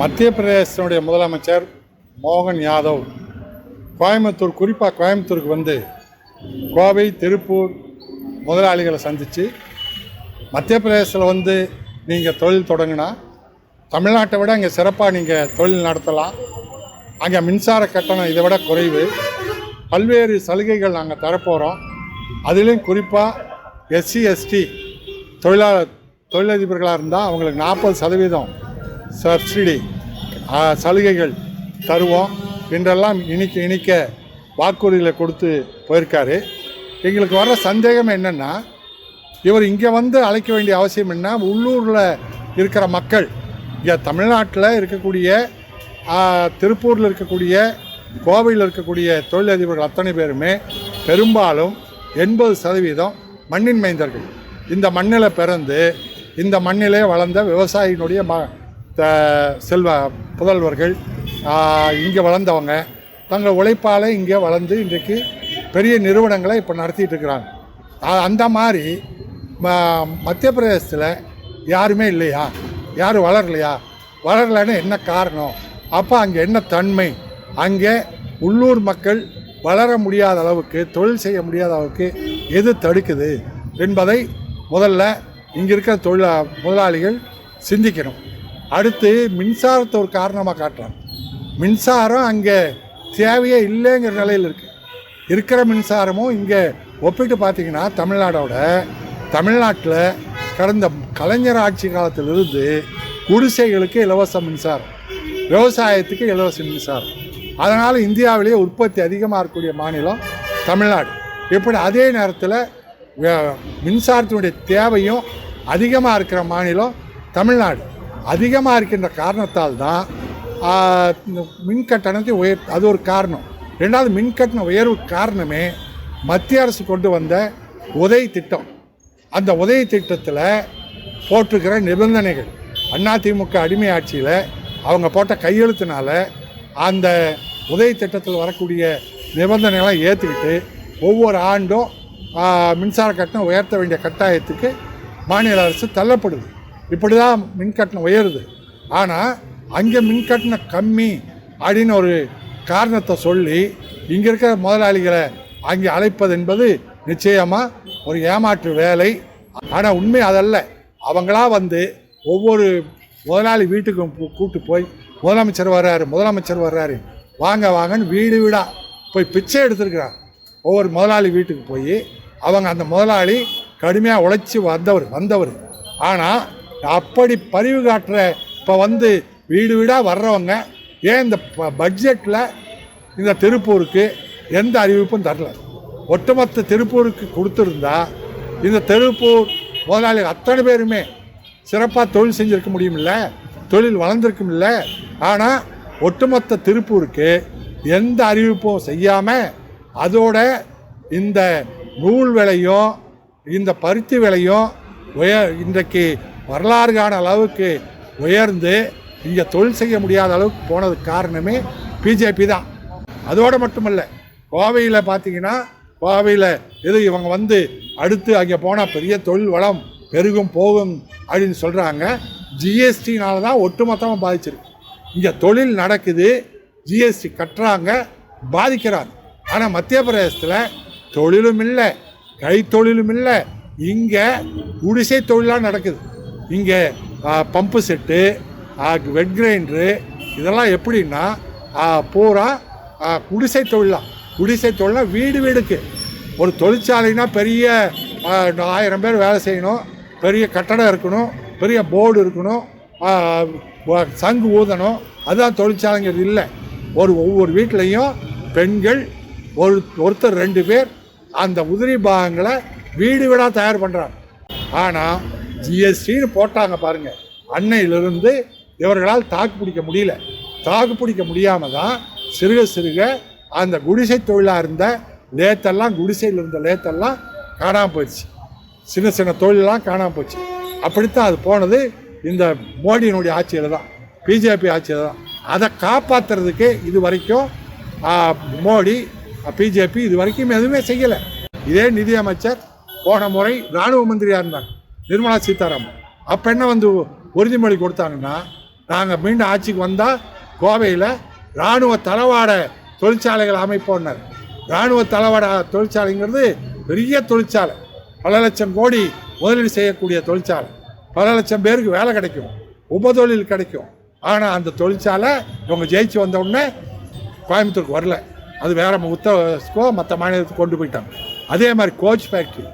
மத்திய பிரதேசனுடைய முதலமைச்சர் மோகன் யாதவ் கோயம்புத்தூர் குறிப்பாக கோயம்புத்தூருக்கு வந்து கோவை திருப்பூர் முதலாளிகளை சந்தித்து மத்திய பிரதேசத்தில் வந்து நீங்கள் தொழில் தொடங்கினா தமிழ்நாட்டை விட அங்கே சிறப்பாக நீங்கள் தொழில் நடத்தலாம். அங்கே மின்சார கட்டணம் இதை விட குறைவு. பல்வேறு சலுகைகள் நாங்கள் தரப்போகிறோம் அதிலையும் குறிப்பாக எஸ்சி எஸ்டி தொழிலாளர் தொழிலதிபர்களாக இருந்தால் அவங்களுக்கு நாற்பது சதவீதம் சப்சிடி சலுகைகள் தருவோம். என்றெல்லாம் இணைக்க இணைக்க வாக்குறுதிகளை கொடுத்து போயிருக்காரு. எங்களுக்கு வர சந்தேகம் என்னென்னா இவர் இங்கே வந்து அழைக்க வேண்டிய அவசியம் என்ன? உள்ளூரில் இருக்கிற மக்கள் இங்கே தமிழ்நாட்டில் இருக்கக்கூடிய திருப்பூரில் இருக்கக்கூடிய கோவையில் இருக்கக்கூடிய தொழிலதிபர்கள் அத்தனை பேருமே பெரும்பாலும் எண்பது சதவீதம் மண்ணின் மைந்தர்கள் இந்த மண்ணில் பிறந்து இந்த மண்ணிலே வளர்ந்த விவசாயியினுடைய ம செல்வ புதல்வர்கள் இங்கே வளர்ந்தவங்க தங்கள் உழைப்பால் இங்கே வளர்ந்து இன்றைக்கு பெரிய நிறுவனங்களை இப்போ நடத்திட்டு இருக்கிறாங்க. அந்த மாதிரி ம- மத்திய பிரதேசத்தில் யாருமே இல்லையா? யாரும் வளரலையா? வளரலைன்னு என்ன காரணம்? அப்போ அங்கே என்ன தன்மை? அங்கே உள்ளூர் மக்கள் வளர முடியாத அளவுக்கு தொழில் செய்ய முடியாத அளவுக்கு எது தடுக்குது என்பதை முதல்ல இங்கே இருக்கிற தொழில் முதலாளிகள் சிந்திக்கணும். அடுத்து மின்சாரத்தை ஒரு காரணமாக காட்டுறாங்க. மின்சாரம் அங்கே தேவையே இல்லைங்கிற நிலையில் இருக்குது இருக்கிற மின்சாரமும் இங்கே ஒப்பிட்டு பார்த்தீங்கன்னா தமிழ்நாடோட தமிழ்நாட்டில் கடந்த கலைஞர் ஆட்சி காலத்திலிருந்து குடிசைகளுக்கு இலவச மின்சாரம் விவசாயத்துக்கு இலவச மின்சாரம். அதனால் இந்தியாவிலேயே உற்பத்தி அதிகமாக இருக்கக்கூடிய மாநிலம் தமிழ்நாடு. இப்படி அதே நேரத்தில் மின்சாரத்தினுடைய தேவையும் அதிகமாக இருக்கிற மாநிலம் தமிழ்நாடு. அதிகமாக இருக்கின்ற காரணத்தால் தான் இந்த மின் கட்டணத்தை உயர் அது ஒரு காரணம். ரெண்டாவது மின் கட்டண உயர்வு காரணமே மத்திய அரசு கொண்டு வந்த உதவி திட்டம். அந்த உதவி திட்டத்தில் போட்டிருக்கிற நிபந்தனைகள். அதிமுக அடிமை ஆட்சியில் அவங்க போட்ட கையெழுத்தினால அந்த உதவி திட்டத்தில் வரக்கூடிய நிபந்தனைகளை ஏற்றுக்கிட்டு ஒவ்வொரு ஆண்டும் மின்சார கட்டணம் உயர்த்த வேண்டிய கட்டாயத்துக்கு மாநில அரசு தள்ளப்படுது. இப்படி தான் மின் கட்டணம் உயருது. ஆனால் அங்கே மின்கட்டணம் கம்மி அப்படின்னு ஒரு காரணத்தை சொல்லி இங்கே இருக்கிற முதலாளிகளை அங்கே அழைப்பது என்பது நிச்சயமாக ஒரு ஏமாற்று வேலை. ஆனால் உண்மை அதல்ல. அவங்களா வந்து ஒவ்வொரு முதலாளி வீட்டுக்கும் கூப்பிட்டு கூட்டு போய் முதலமைச்சர் வர்றாரு முதலமைச்சர் வர்றாரு. வாங்க வாங்கன்னு வீடு வீடாக போய் பிச்சை எடுத்திருக்கிறார் ஒவ்வொரு முதலாளி வீட்டுக்கு போய் அவங்க அந்த முதலாளி கடுமையாக உழைச்சி வந்தவர் வந்தவர். ஆனால் அப்படி பரிவு காட்டுற இப்போ வந்து வீடு வீடாக வர்றவங்க ஏன் இந்த பட்ஜெட்டில் இந்த திருப்பூருக்கு எந்த அறிவிப்பும் தரல? ஒட்டுமொத்த திருப்பூருக்கு கொடுத்துருந்தா இந்த திருப்பூர் முதலாளி அத்தனை பேருமே சிறப்பாக தொழில் செஞ்சுருக்க முடியுமில்ல தொழில் வளர்ந்துருக்குமில்ல ஆனால் ஒட்டுமொத்த திருப்பூருக்கு எந்த அறிவிப்பும் செய்யாமல் அதோட இந்த நூல் விலையும் இந்த பருத்தி விலையும் உயர் இன்றைக்கு வரலாறு காண அளவுக்கு உயர்ந்து இங்கே தொழில் செய்ய முடியாத அளவுக்கு போனதுக்கு காரணமே பிஜேபி தான். அதோடு மட்டுமல்ல கோவையில் பார்த்தீங்கன்னா கோவையில் இது இவங்க வந்து அடுத்து அங்கே போனால் பெரிய தொழில் வளம் பெருகும் போகும் அப்படின்னு சொல்கிறாங்க ஜிஎஸ்டினால தான் ஒட்டுமொத்தமாக பாதிச்சிருக்கு. இங்கே தொழில் நடக்குது ஜிஎஸ்டி கட்டுறாங்க பாதிக்கிறாங்க. ஆனால் மத்திய பிரதேசத்தில் தொழிலும் இல்லை கைத்தொழிலும் இல்லை இங்கே குடிசை தொழிலாக நடக்குது. இங்கே பம்பு செட்டு வெட் கிரைண்டரு இதெல்லாம் எப்படின்னா பூரா குடிசை தொழிலாம் குடிசை தொழில்னா வீடு வீடுக்கு. ஒரு தொழிற்சாலைனா பெரிய ஆயிரம் பேர் வேலை செய்யணும். பெரிய கட்டடம் இருக்கணும். பெரிய போர்டு இருக்கணும். சங்கு ஊதணும். அதுதான் தொழிற்சாலைங்கிறது இல்லை. ஒரு ஒவ்வொரு வீட்லேயும் பெண்கள் ஒரு ஒருத்தர் ரெண்டு பேர் அந்த உதிரி பாகங்களை வீடு வீடாக தயார் பண்ணுறாங்க ஆனால் ஜிஎஸ்டின்னு போட்டாங்க பாருங்கள் அன்னையிலிருந்து இவர்களால் தாக்கு பிடிக்க முடியல. தாக்கு பிடிக்க முடியாமல் தான் சிறுக சிறுக அந்த குடிசை தொழிலாக இருந்த லேத்தெல்லாம் குடிசையில் இருந்த லேத்தெல்லாம் காணாமல் போயிடுச்சு. சின்ன சின்ன தொழிலெல்லாம் காணாமல் போச்சு. அப்படித்தான் அது போனது இந்த மோடியினுடைய ஆட்சியில் தான் பிஜேபி ஆட்சியில் தான். அதை காப்பாற்றுறதுக்கு இது வரைக்கும் மோடி பிஜேபி இது வரைக்கும் எதுவுமே செய்யலை. இதே நிதியமைச்சர் போன முறை இராணுவ மந்திரியாக இருந்தாங்க நிர்மலா சீதாராமன். அப்போ என்ன வந்து உறுதிமொழி கொடுத்தாங்கன்னா நாங்கள் மீண்டும் ஆட்சிக்கு வந்தால் கோவையில் இராணுவ தளவாட தொழிற்சாலைகள் அமைப்போம்னார் இராணுவ தளவாட தொழிற்சாலைங்கிறது பெரிய தொழிற்சாலை. பல லட்சம் கோடி முதலீடு செய்யக்கூடிய தொழிற்சாலை. பல லட்சம் பேருக்கு வேலை கிடைக்கும். உபதொழில் கிடைக்கும். ஆனால் அந்த தொழிற்சாலை இவங்க ஜெயிச்சு வந்த உடனே கோயம்புத்தூருக்கு வரல. அது வேற உத்தரவோ மற்ற மாநிலத்துக்கு கொண்டு போயிட்டாங்க. அதே மாதிரி coach factory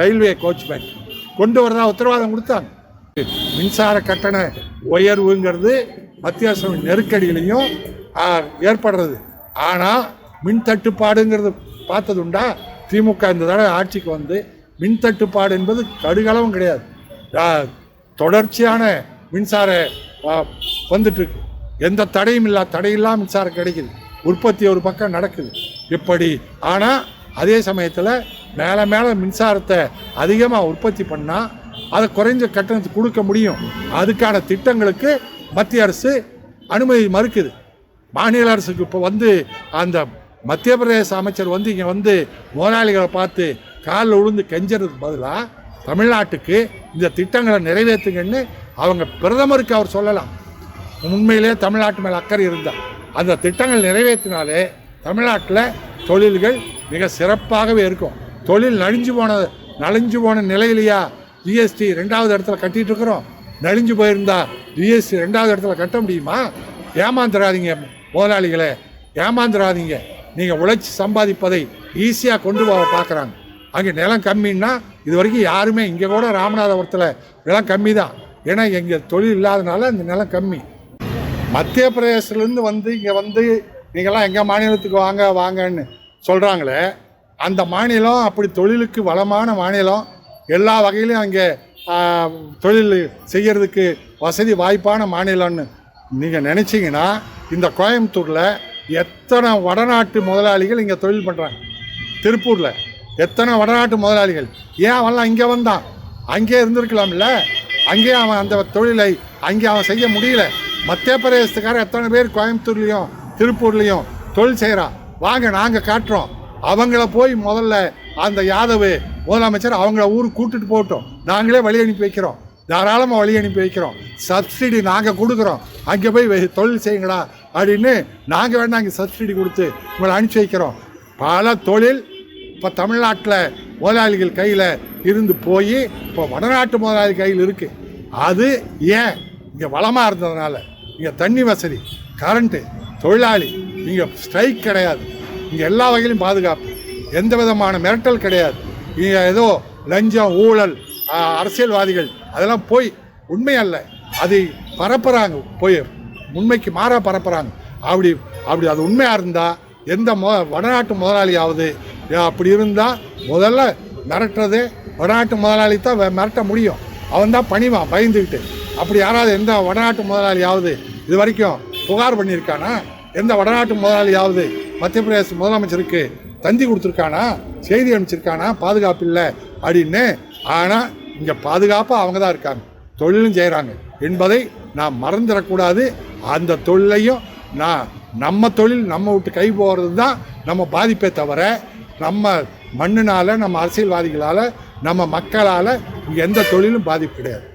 railway coach factory கொண்டு வரதா உத்தரவாதம் கொடுத்தாங்க. மின்சார கட்டண உயர்வுங்கிறது அத்தியாவசிய நெருக்கடியிலையும் ஏற்படுறது. ஆனால் மின் தட்டுப்பாடுங்கிறது பார்த்தது உண்டா திமுக இந்த தடவை ஆட்சிக்கு வந்து மின் தட்டுப்பாடு என்பது கடுகளவும் கிடையாது. தொடர்ச்சியான மின்சார வந்துட்டுருக்கு. எந்த தடையும் இல்லா தடையில்லா மின்சாரம் கிடைக்குது. உற்பத்தி ஒரு பக்கம் நடக்குது. இப்படி ஆனால் அதே சமயத்தில் மேலே மேலே மின்சாரத்தை அதிகமாக உற்பத்தி பண்ணால் அதை குறைஞ்ச கட்டணத்துக்கு கொடுக்க முடியும். அதுக்கான திட்டங்களுக்கு மத்திய அரசு அனுமதி மறுக்குது. மாநில அரசுக்கு இப்போ வந்து அந்த மத்திய பிரதேச அமைச்சர் வந்து இங்கே வந்து முதலாளிகளை பார்த்து காலில் விழுந்து கெஞ்சறதுக்கு பதிலாக தமிழ்நாட்டுக்கு இந்த திட்டங்களை நிறைவேற்றுங்கன்னு அவங்க பிரதமருக்கு அவர் சொல்லலாம். உண்மையிலே தமிழ்நாட்டு மேலே அக்கறை இருந்தால் அந்த திட்டங்கள் நிறைவேற்றினாலே தமிழ்நாட்டில் தொழில்கள் மிக சிறப்பாகவே இருக்கும். தொழில் நலிஞ்சு போன நலிஞ்சு போன நிலையிலையா ஜிஎஸ்டி ரெண்டாவது இடத்துல கட்டிகிட்டு இருக்கிறோம் நலிஞ்சு போயிருந்தா ஜிஎஸ்டி ரெண்டாவது இடத்துல கட்ட முடியுமா? ஏமாந்துடாதீங்க முதலாளிகளே ஏமாந்துடாதீங்க நீங்கள் உழைச்சி சம்பாதிப்பதை ஈஸியாக கொண்டு போக பார்க்குறாங்க அங்கே நிலம் கம்மின்னா இது வரைக்கும் யாருமே இங்கே கூட ராமநாதபுரத்தில் நிலம் கம்மி தான் ஏன்னா எங்கே தொழில் இல்லாதனால அந்த நிலம் கம்மி. மத்திய பிரதேசத்துலேருந்து வந்து இங்கே வந்து நீங்கள்லாம் எங்கள் மாநிலத்துக்கு வாங்க வாங்கன்னு சொல்கிறாங்களே அந்த மாநிலம் அப்படி தொழிலுக்கு வளமான மாநிலம். எல்லா வகையிலையும் அங்கே தொழில் செய்கிறதுக்கு வசதி வாய்ப்பான மாநிலம்னு நீங்கள் நினச்சிங்கன்னா இந்த கோயம்புத்தூரில் எத்தனை வடநாட்டு முதலாளிகள் இங்கே தொழில் பண்ணுறாங்க திருப்பூரில் எத்தனை வடநாட்டு முதலாளிகள்? ஏன் அவன்லாம் இங்கே வந்தான்? அங்கேயே இருந்திருக்கலாம்ல? அங்கேயே அவன் அந்த தொழிலை அங்கே அவன் செய்ய முடியல. மத்திய பிரதேசத்துக்காரர் எத்தனை பேர் கோயம்புத்தூர்லேயும் திருப்பூர்லேயும் தொழில் செய்கிறான் வாங்க நாங்கள் காட்டுறோம். அவங்கள போய் முதல்ல அந்த யாதவ் முதலமைச்சர் அவங்கள ஊருக்கு கூட்டிட்டு போகட்டும். நாங்களே வழி அனுப்பி வைக்கிறோம். தாராளமாக வழி அனுப்பி வைக்கிறோம். சப்சிடி நாங்கள் கொடுக்குறோம். அங்கே போய் தொழில் செய்யுங்களா அப்படின்னு நாங்கள் வேணா அங்கே சப்சிடி கொடுத்து உங்களை அனுப்பிச்சி வைக்கிறோம். பல தொழில் இப்போ தமிழ்நாட்டில் முதலாளிகள் கையில் இருந்து போய் இப்போ வடநாட்டு முதலாளி கையில் இருக்குது அது ஏன்? இங்கே வளமாக இருந்ததுனால. இங்கே தண்ணி வசதி கரண்ட்டு தொழிலாளி இங்கே ஸ்ட்ரைக் கிடையாது. இங்கே எல்லா வகையிலும் பாதுகாப்பு. எந்த விதமான மிரட்டல் கிடையாது. இங்கே ஏதோ லஞ்சம் ஊழல் அரசியல்வாதிகள் அதெல்லாம் போய் உண்மை அல்ல. அதை பரப்புகிறாங்க போய் உண்மைக்கு மாறாக பரப்புகிறாங்க அப்படி அப்படி அது உண்மையாக இருந்தால் எந்த மொ வடநாட்டு முதலாளியாவது அப்படி இருந்தால் முதல்ல மிரட்டுறது வடநாட்டு முதலாளி தான் மிரட்ட முடியும். அவன் தான் பணிவான் பயந்துக்கிட்டு அப்படி யாராவது எந்த வடநாட்டு முதலாளியாவது இது வரைக்கும் புகார் பண்ணியிருக்கானா? எந்த வடநாட்டு முதலாளியாவது மத்திய பிரதேச முதலமைச்சருக்கு தந்தி கொடுத்துருக்கானா செய்தி அனுப்பிச்சிருக்கானா பாதுகாப்பு இல்லை அப்படின்னு. ஆனால் இங்கே பாதுகாப்பாக அவங்க தான் இருக்காங்க. தொழிலும் செய்கிறாங்க என்பதை நாம் மறந்துடக்கூடாது. அந்த தொழிலையும் நான் நம்ம தொழில் நம்ம விட்டு கை போகிறது தான் நம்ம பாதிப்பே தவிர நம்ம மண்ணினால் நம்ம அரசியல்வாதிகளால் நம்ம மக்களால் இங்கே எந்த தொழிலும் பாதிப்பு கிடையாது.